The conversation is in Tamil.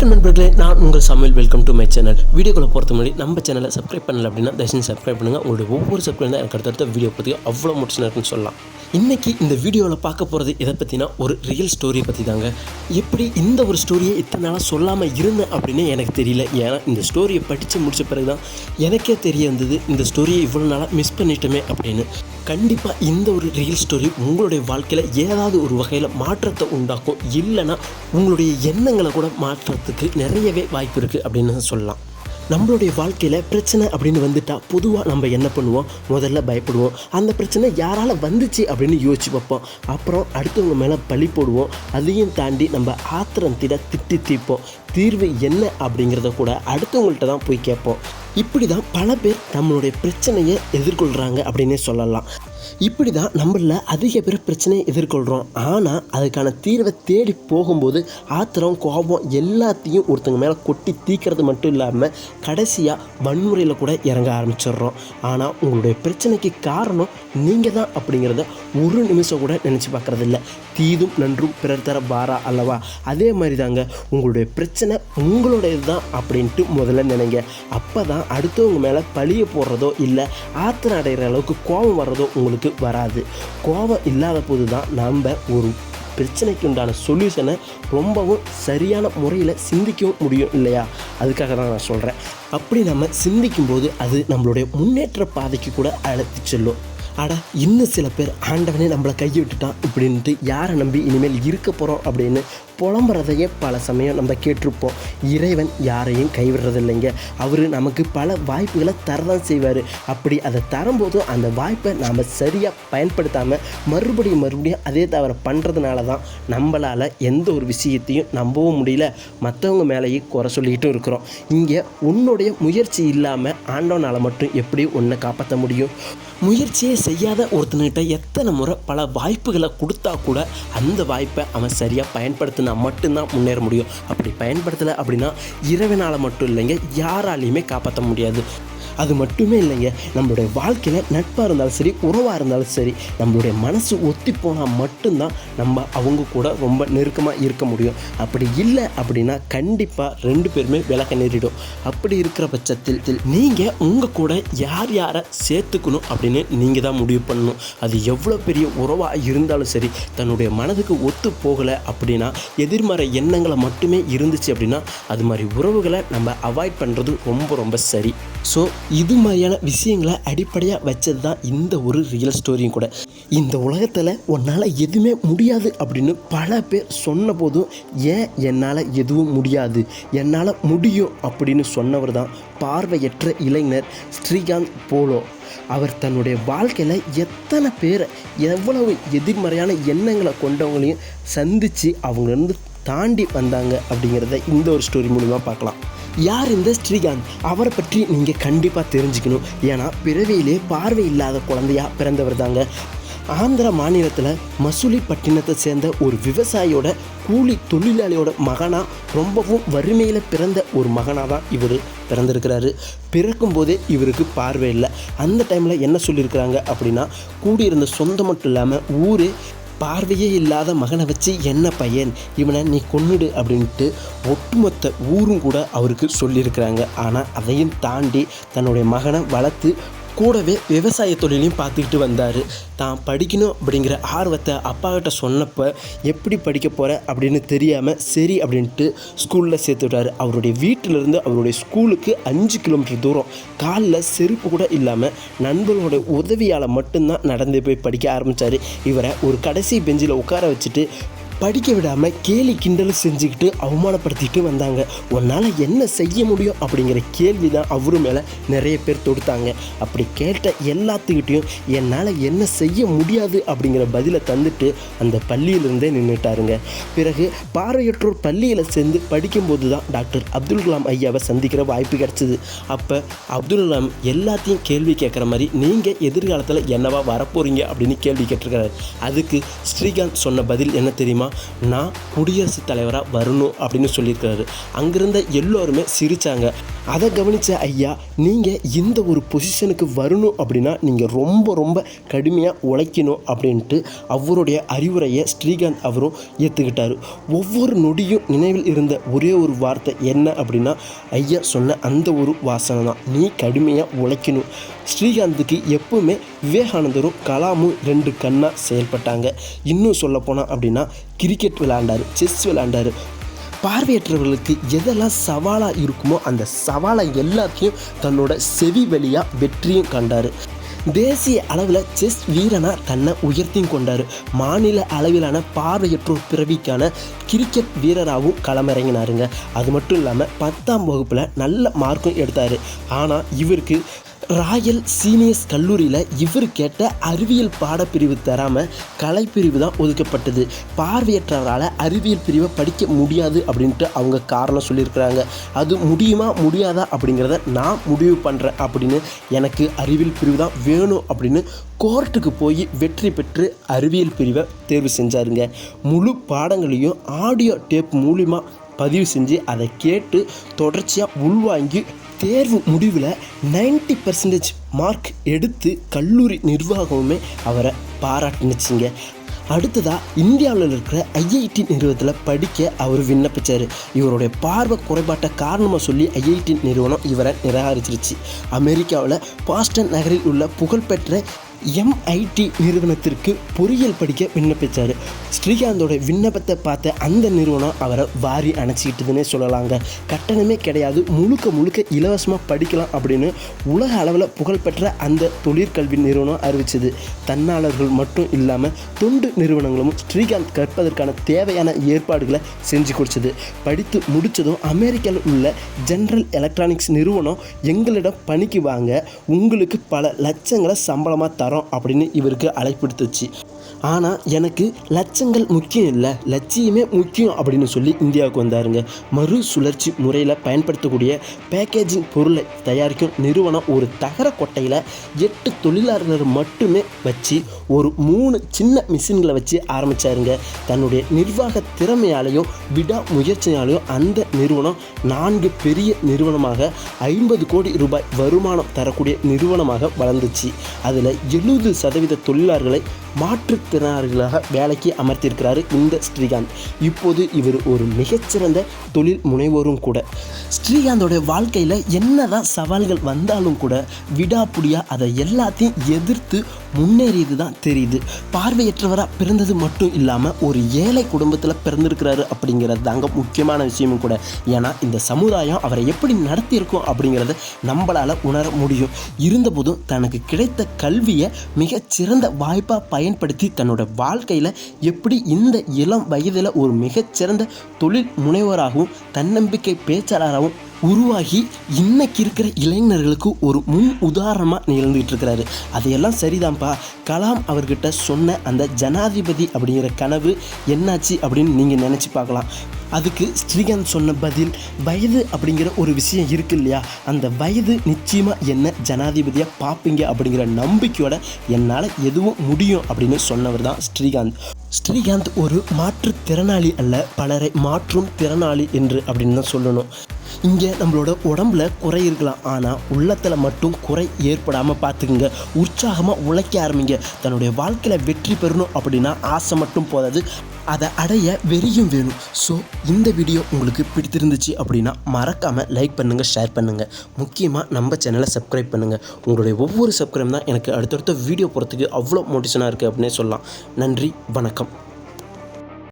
வணக்கம் நண்பர்களே நான் உங்கள் சமையல். வெல்கம் டு மை சேனல் வீடியோக்குள்ள போகிறது முன்னாடி நம்ம சேனலை சப்ஸ்கிரைப் பண்ணல அப்படின்னா தயவுசெய்து சப்ஸ்கிரைப் பண்ணுங்கள் உங்களுடைய ஒவ்வொரு சப்ஸ்கிரைப் தான் எனக்கு அடுத்தடுத்த வீடியோ பற்றி அவ்வளோ மோட்டிவேஷன் இருக்குன்னு சொல்லலாம். இன்றைக்கி இந்த வீடியோவில் பார்க்க போகிறது எதை பற்றினா ஒரு ரியல் ஸ்டோரியை பற்றி தாங்க எப்படி இந்த ஒரு ஸ்டோரியை இத்தனை நாளாக சொல்லாமல் இருந்தேன் அப்படின்னு எனக்கு தெரியல. ஏன்னா இந்த ஸ்டோரியை படித்து முடிச்ச பிறகு தான் எனக்கே தெரிய வந்தது இந்த ஸ்டோரியை இவ்வளோ நாளாக மிஸ் பண்ணிட்டோமே அப்படின்னு. கண்டிப்பாக இந்த ஒரு ரியல் ஸ்டோரி உங்களுடைய வாழ்க்கையில் ஏதாவது ஒரு வகையில் மாற்றத்தை உண்டாக்கும். இல்லைன்னா உங்களுடைய எண்ணங்களை கூட மாற்றத்துக்கு நிறையவே வாய்ப்பு இருக்குது அப்படின்னு சொல்லலாம். நம்மளுடைய வாழ்க்கையில் பிரச்சனை அப்படின்னு வந்துட்டால் பொதுவாக நம்ம என்ன பண்ணுவோம்? முதல்ல பயப்படுவோம். அந்த பிரச்சனை யாரால் வந்துச்சு அப்படின்னு யோசிச்சு வைப்போம் அப்புறம் அடுத்தவங்க மேலே பழி போடுவோம். அதையும் தாண்டி நம்ம ஆத்திரம் திட திட்டி தீர்ப்போம். தீர்வு என்ன அப்படிங்கிறத கூட அடுத்தவங்கள்ட்ட தான் போய் கேட்போம். இப்படி தான் பல பேர் நம்மளுடைய பிரச்சனையை எதிர்கொள்கிறாங்க அப்படின்னே சொல்லலாம். இப்படி தான் நம்மளில் அதிக பேர் பிரச்சனையை எதிர்கொள்கிறோம் ஆனால் அதுக்கான தீர்வை தேடி போகும்போது ஆத்திரம் கோபம் எல்லாத்தையும் ஒருத்தங்க மேலே கொட்டி தீக்கிறது மட்டும் இல்லாமல் கடைசியாக வன்முறையில் கூட இறங்க ஆரம்பிச்சிடுறோம். ஆனால் உங்களுடைய பிரச்சனைக்கு காரணம் நீங்கள் தான் அப்படிங்கிறத ஒரு நிமிஷம் கூட நினச்சி பார்க்குறதில்ல தீதும் நன்றும் பிறர் தர வாரா அல்லவா? அதே மாதிரி தாங்க உங்களுடைய பிரச்சனை உங்களுடையது தான் அப்படின்ட்டு முதல்ல நினைங்க. அப்போ தான் அடுத்தவங்க மேலே பழிய போடுறதோ இல்லை ஆத்திரம் அடைகிற அளவுக்கு கோபம் வர்றதோ உங்களுக்கு வராது. கோபம் இல்லாத போது தான் நம்ம ஒரு பிரச்சனைக்கு உண்டான சொல்யூஷனை ரொம்பவும் சரியான முறையில் சிந்திக்கவும் முடியும் இல்லையா? அதுக்காக தான் நான் சொல்கிறேன் அப்படி நம்ம சிந்திக்கும்போது அது நம்மளுடைய முன்னேற்ற பாதைக்கு கூட அழைத்து செல்லும். ஆடா இன்னும் சில பேர் ஆண்டவனே நம்மளை கையை விட்டுட்டான் இப்படின்ட்டு யாரை நம்பி இனிமேல் இருக்க போகிறோம் அப்படின்னு புலம்புறதையே பல சமயம் நம்ம கேட்டிருப்போம். இறைவன் யாரையும் கைவிடுறதில்லைங்க. அவர் நமக்கு பல வாய்ப்புகளை தரதான் செய்வார். அப்படி அதை தரும்போதும் அந்த வாய்ப்பை நாம் சரியாக பயன்படுத்தாமல் மறுபடியும் மறுபடியும் அதே தவிர பண்ணுறதுனால தான் நம்மளால் எந்த ஒரு விஷயத்தையும் நம்பவும் முடியல. மற்றவங்க மேலேயும் குறை சொல்லிக்கிட்டும் இருக்கிறோம். இங்கே உன்னுடைய முயற்சி இல்லாமல் ஆண்டவனால் மட்டும் எப்படி உன்னை காப்பாற்ற முடியும்? முயற்சியே செய்யாத ஒருத்தன்கிட்ட எத்தனை முறை பல வாய்ப்புகளை கொடுத்தா கூட அந்த வாய்ப்பை அவன் சரியாக பயன்படுத்தினா மட்டும்தான் முன்னேற முடியும். அப்படி பயன்படுத்தலை அப்படின்னா இரவினால் மட்டும் இல்லைங்க யாராலையுமே காப்பாற்ற முடியாது. அது மட்டுமே இல்லைங்க நம்மளுடைய வாழ்க்கையில் நட்பாக இருந்தாலும் சரி உறவாக இருந்தாலும் சரி நம்மளுடைய மனசு ஒத்தி போனால் மட்டும்தான் நம்ம அவங்க கூட ரொம்ப நெருக்கமாக இருக்க முடியும். அப்படி இல்லை அப்படின்னா கண்டிப்பாக ரெண்டு பேருமே விளக்க நேரிடும். அப்படி இருக்கிற பட்சத்தில் நீங்கள் உங்கள் கூட யார் யாரை சேர்த்துக்கணும் அப்படின்னு நீங்கள் தான் முடிவு பண்ணணும். அது எவ்வளோ பெரிய உறவாக இருந்தாலும் சரி தன்னுடைய மனதுக்கு ஒத்து போகலை அப்படின்னா எதிர்மறை எண்ணங்களை மட்டுமே இருந்துச்சு அப்படின்னா அது மாதிரி உறவுகளை நம்ம அவாய்ட் பண்ணுறது ரொம்ப ரொம்ப சரி. ஸோ இது மாதிரியான விஷயங்களை அடிப்படையாக வச்சது தான் இந்த ஒரு ரியல் ஸ்டோரியும் கூட. இந்த உலகத்தில் உன்னால் எதுவுமே முடியாது அப்படின்னு பல பேர் சொன்ன போதும் ஏன் என்னால் எதுவும் முடியாது? என்னால் முடியும் அப்படின்னு சொன்னவர் தான் பார்வையற்ற இளைஞர் ஸ்ரீகாந்த் போலோ. அவர் தன்னுடைய வாழ்க்கையில் எத்தனை பேரை எவ்வளவு எதிர்மறையான எண்ணங்களை கொண்டவங்களையும் சந்தித்து அவங்களிருந்து தாண்டி வந்தாங்க அப்படிங்கிறத இந்த ஒரு ஸ்டோரி மூலிமா பார்க்கலாம். யார் இந்த ஸ்ரீகாந்த்? அவரை பற்றி நீங்கள் கண்டிப்பாக தெரிஞ்சுக்கணும். ஏன்னா பிறவியிலே பார்வை இல்லாத குழந்தையா பிறந்தவர் தாங்க. ஆந்திர மாநிலத்தில் மசூலிப்பட்டினத்தை சேர்ந்த ஒரு விவசாயியோட கூலி தொழிலாளியோட மகனாக ரொம்பவும் வறுமையில் பிறந்த ஒரு மகனாக தான் இவர் பிறந்திருக்கிறாரு. பிறக்கும்போதே இவருக்கு பார்வை இல்லை. அந்த டைமில் என்ன சொல்லியிருக்கிறாங்க அப்படின்னா கூடியிருந்த சொந்தம் மட்டும் இல்லாமல் ஊர் பார்வையே இல்லாத மகனை வச்சு என்ன பையன்? இவனை நீ கொன்னுடு அப்படின்ட்டு ஒட்டுமொத்த ஊரும் கூட அவருக்கு சொல்லியிருக்கிறாங்க. ஆனால் அதையும் தாண்டி தன்னுடைய மகனை வளர்த்து கூடவே விவசாய தொழிலையும் பார்த்துக்கிட்டு வந்தார். தான் படிக்கணும் அப்படிங்கிற ஆர்வத்தை அப்பாகிட்ட சொன்னப்போ எப்படி படிக்க போகிற அப்படின்னு தெரியாமல் சரி அப்படின்ட்டு ஸ்கூலில் சேர்த்து விட்டார் அவருடைய வீட்டிலேருந்து அவருடைய ஸ்கூலுக்கு அஞ்சு கிலோமீட்டர் தூரம். காலில் செருப்பு கூட இல்லாமல் நண்பர்களோட உதவியால் மட்டும்தான் நடந்து போய் படிக்க ஆரம்பித்தார் இவரை ஒரு கடைசி பெஞ்சில் உட்கார வச்சுட்டு படிக்க விடாமல் கேலி கிண்டல் செஞ்சுக்கிட்டு அவமானப்படுத்திட்டு வந்தாங்க. உன்னால் என்ன செய்ய முடியும்? அப்படிங்கிற கேள்வி தான் அவரு மேலே நிறைய பேர் தொடுத்தாங்க. அப்படி கேட்ட எல்லாத்துக்கிட்டையும் என்னால் என்ன செய்ய முடியாது அப்படிங்கிற பதிலை தந்துட்டு அந்த பள்ளியிலிருந்தே நின்றுட்டாருங்க பிறகு பார்வையற்றோர் பள்ளியில் சேர்ந்து படிக்கும்போது தான் டாக்டர் அப்துல் கலாம் ஐயாவை சந்திக்கிற வாய்ப்பு கிடச்சிது. அப்போ அப்துல் கலாம் எல்லாத்தையும் கேள்வி கேட்குற மாதிரி நீங்கள் எதிர்காலத்தில் என்னவா வரப்போகிறீங்க அப்படின்னு கேள்வி கேட்டிருக்கிறாரு. அதுக்கு ஸ்ரீகாந்த் சொன்ன பதில் என்ன தெரியுமா? நான் குடியரசுத் தலைவராக வரணும் அப்படின்னு சொல்லியிருக்கிறாரு அங்கிருந்த எல்லோருமே சிரித்தாங்க அதை கவனித்த ஐயா நீங்கள் இந்த ஒரு பொசிஷனுக்கு வரணும் அப்படின்னா நீங்கள் ரொம்ப ரொம்ப கடுமையாக உழைக்கணும் அப்படின்ட்டு அவருடைய அறிவுரையை ஸ்ரீகாந்த் அவரும் ஏற்றுக்கிட்டார் ஒவ்வொரு நொடியும் நினைவில் இருந்த ஒரே ஒரு வார்த்தை என்ன அப்படின்னா ஐயா சொன்ன அந்த ஒரு வாசனை தான். நீ கடுமையாக உழைக்கணும். ஸ்ரீகாந்துக்கு எப்பவுமே விவேகானந்தரும் கலாமும் ரெண்டு கண்ணாக செயல்பட்டாங்க. இன்னும் சொல்லப்போனால் அப்படின்னா கிரிக்கெட் விளாண்டார் செஸ் விளாண்டார் பார்வையற்றவர்களுக்கு எதெல்லாம் சவாலாக இருக்குமோ அந்த சவாலை எல்லாத்தையும் தன்னோட செவி வழியாக வெற்றியும் கண்டார். தேசிய அளவில் செஸ் வீரனாக தன்னை உயர்த்தியும் கொண்டார். மாநில அளவிலான பார்வையற்றோர் பிறவிக்கான கிரிக்கெட் வீரராகவும் களமிறங்கினாருங்க. அது மட்டும் இல்லாமல் பத்தாம் வகுப்பில் நல்ல மார்க்கும் எடுத்தார். ஆனால் இவருக்கு ராயல் சீனியர்ஸ் கல்லூரியில் இவர் கேட்ட அறிவியல் பாடப்பிரிவு தராமல் கலைப்பிரிவு தான் ஒதுக்கப்பட்டது. பார்வையற்றவரால் அறிவியல் பிரிவை படிக்க முடியாது அப்படின்ட்டு அவங்க காரணம் சொல்லியிருக்கிறாங்க. அது முடியுமா முடியாதா அப்படிங்கிறத நான் முடிவு பண்ணுறேன் அப்படின்னு எனக்கு அறிவியல் பிரிவு தான் வேணும் அப்படின்னு கோர்ட்டுக்கு போய் வெற்றி பெற்று அறிவியல் பிரிவை தேர்வு செஞ்சாருங்க. முழு பாடங்களையும் ஆடியோ டேப் மூலிமா பதிவு செஞ்சு அதை கேட்டு தொடர்ச்சியாக உள்வாங்கி தேர்வு முடிவில் 90% பர்சன்டேஜ் மார்க் எடுத்து கல்லூரி நிர்வாகமுமே அவரை பாராட்டுனுச்சிங்க. அடுத்ததாக இந்தியாவில் இருக்கிற ஐஐடி நிறுவனத்தில் படிக்க அவர் விண்ணப்பிச்சார். இவருடைய பார்வை குறைபாட்டை காரணமாக சொல்லி ஐஐடி நிறுவனம் இவரை நிராகரிச்சிருச்சு. அமெரிக்காவில் பாஸ்டன் நகரில் உள்ள புகழ்பெற்ற எம்ஐடி நிறுவனத்திற்கு பொறியியல் படிக்க விண்ணப்பித்தார். ஸ்ரீகாந்தோட விண்ணப்பத்தை பார்த்த அந்த நிறுவனம் அவரை வாரி அணைச்சிக்கிட்டதுன்னே சொல்லலாங்க. கட்டணமே கிடையாது. முழுக்க முழுக்க இலவசமாக படிக்கலாம் அப்படின்னு உலக அளவில் புகழ்பெற்ற அந்த தொழிற்கல்வி நிறுவனம் அறிவிச்சது. தன்னாளர்கள் மட்டும் இல்லாமல் தொண்டு நிறுவனங்களும் ஸ்ரீகாந்த் கற்பதற்கான தேவையான ஏற்பாடுகளை செஞ்சு கொடுத்தது. படித்து முடித்ததும் அமெரிக்காவில் உள்ள ஜென்ரல் எலக்ட்ரானிக்ஸ் நிறுவனம் எங்களிடம் பணிக்கு வாங்க உங்களுக்கு பல லட்சங்களை சம்பளமாக வரோம் அப்படின்னு இவருக்கு அழைப்பிடுத்துச்சு ஆனால் எனக்கு லட்சங்கள் முக்கியம் இல்லை. லட்சியமே முக்கியம் அப்படின்னு சொல்லி இந்தியாவுக்கு வந்தாருங்க. மறுசுழற்சி முறையில் பயன்படுத்தக்கூடிய பேக்கேஜிங் பொருளை தயாரிக்கும் நிறுவனம் ஒரு தகர கொட்டையில் எட்டு தொழிலாளர்கள் மட்டுமே வச்சு ஒரு மூணு சின்ன மிஷின்களை வச்சு ஆரம்பித்தாருங்க தன்னுடைய நிர்வாக திறமையாலையும் விடா முயற்சியாலையும் அந்த நிறுவனம் நான்கு பெரிய நிறுவனமாக ஐம்பது கோடி ரூபாய் வருமானம் தரக்கூடிய நிறுவனமாக வளர்ந்துச்சு. அதில் எழுபது சதவீத தொழிலாளர்களை மாற்றுத்திறனாளிகளாக வேலைக்கு அமர்த்தியிருக்கிறாரு இந்த ஸ்ரீகாந்த். இப்போது இவர் ஒரு மிகச்சிறந்த தொழில் முனைவோரும் கூட. ஸ்ரீகாந்தோட வாழ்க்கையில் என்னதான் சவால்கள் வந்தாலும் கூட விடாப்புடியாக அதை எல்லாத்தையும் எதிர்த்து முன்னேறியது தான் தெரியுது. பார்வையற்றவராக பிறந்தது மட்டும் இல்லாமல் ஒரு ஏழை குடும்பத்தில் பிறந்திருக்கிறாரு அப்படிங்கிறது தாங்க முக்கியமான விஷயமும் கூட. ஏன்னா இந்த சமுதாயம் அவரை எப்படி நடத்தியிருக்கோம் அப்படிங்கிறத நம்மளால் உணர முடியும். இருந்தபோதும் தனக்கு கிடைத்த கல்வியை மிகச்சிறந்த வாய்ப்பாக பயன்படுத்தி தன்னோட வாழ்க்கையில் எப்படி இந்த இளம் வயதில் ஒரு மிகச்சிறந்த தொழில் முனைவராகவும் தன்னம்பிக்கை பேச்சாளராகவும் உருவாகி இன்னைக்கு இருக்கிற இளைஞர்களுக்கு ஒரு முன் உதாரணமாக நிகழ்ந்துகிட்டு இருக்கிறாரு. அதையெல்லாம் சரிதான்ப்பா கலாம் அவர்கிட்ட சொன்ன அந்த ஜனாதிபதி அப்படிங்கிற கனவு என்னாச்சு அப்படின்னு நீங்கள் நினச்சி பார்க்கலாம். அதுக்கு ஸ்ரீகாந்த் சொன்ன பதில் வயது அப்படிங்கிற ஒரு விஷயம் இருக்கு இல்லையா? அந்த வயது நிச்சயமாக என்ன ஜனாதிபதியாக பார்ப்பீங்க அப்படிங்கிற நம்பிக்கையோட என்னால் எதுவும் முடியும் அப்படின்னு சொன்னவர் தான் ஸ்ரீகாந்த். ஸ்ரீகாந்த் ஒரு மாற்றுத்திறனாளி அல்ல பலரை மாற்றும் திறனாளி என்று அப்படின்னு தான் சொல்லணும். இங்கே நம்மளோட உடம்புல குறை இருக்கலாம். ஆனால் உள்ளத்தில் மட்டும் குறை ஏற்படாமல் பார்த்துக்குங்க. உற்சாகமாக உழைக்க ஆரம்பிங்க. தன்னுடைய வாழ்க்கையில் வெற்றி பெறணும் அப்படின்னா ஆசை மட்டும் போதாது. அதை அடைய வெறியும் வேணும். ஸோ இந்த வீடியோ உங்களுக்கு பிடித்திருந்துச்சு அப்படின்னா மறக்காமல் லைக் பண்ணுங்கள் ஷேர் பண்ணுங்கள் முக்கியமாக நம்ம சேனலை சப்ஸ்கிரைப் பண்ணுங்கள் உங்களுடைய ஒவ்வொரு சப்ஸ்கிரைப் தான் எனக்கு அடுத்தடுத்த வீடியோ போகிறதுக்கு அவ்வளோ மோட்டிவேஷனாக இருக்குது அப்படின்னே சொல்லலாம். நன்றி வணக்கம்.